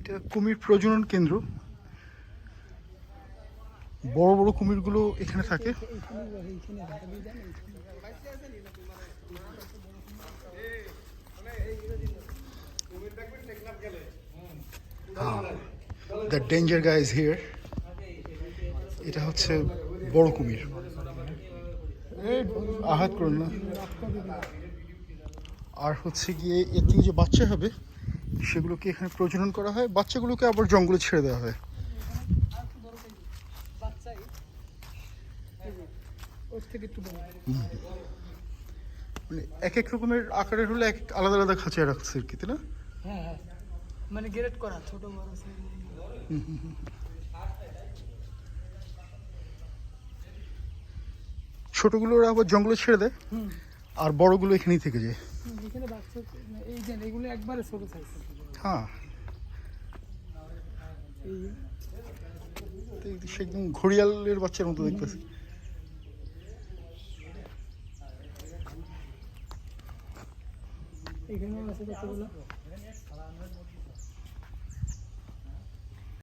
এটা কুমির প্রজনন কেন্দ্র। বড় বড় কুমিরগুলো এখানে থাকে। The danger guy is here এটা হচ্ছে বড় কুমির। আঘাত করুন না। আর হচ্ছে গিয়ে এর থেকে যে বাচ্চা হবে সেগুলোকে এখানে প্রজনন করা হয়। বাচ্চাগুলোকে আবার জঙ্গলে ছেড়ে দেওয়া হয়। মানে এক এক রকমের আকারের হলে এক আলাদা আলাদা খাঁচায় রাখছে আর কি তাই না? হ্যাঁ হ্যাঁ। মানে গ্রেড করা ছোট বড়। ছোটগুলোর আবার জঙ্গলে ছেড়ে দেয় আর বড়গুলো এখানেই থেকে যায়। এখানে বাচ্চা এই যে এগুলো একবারে ছোট সাইজ হ্যাঁ। সে একদম ঘড়িয়ালের বাচ্চার মতো দেখতেছি। এখানেও আছে কতগুলো?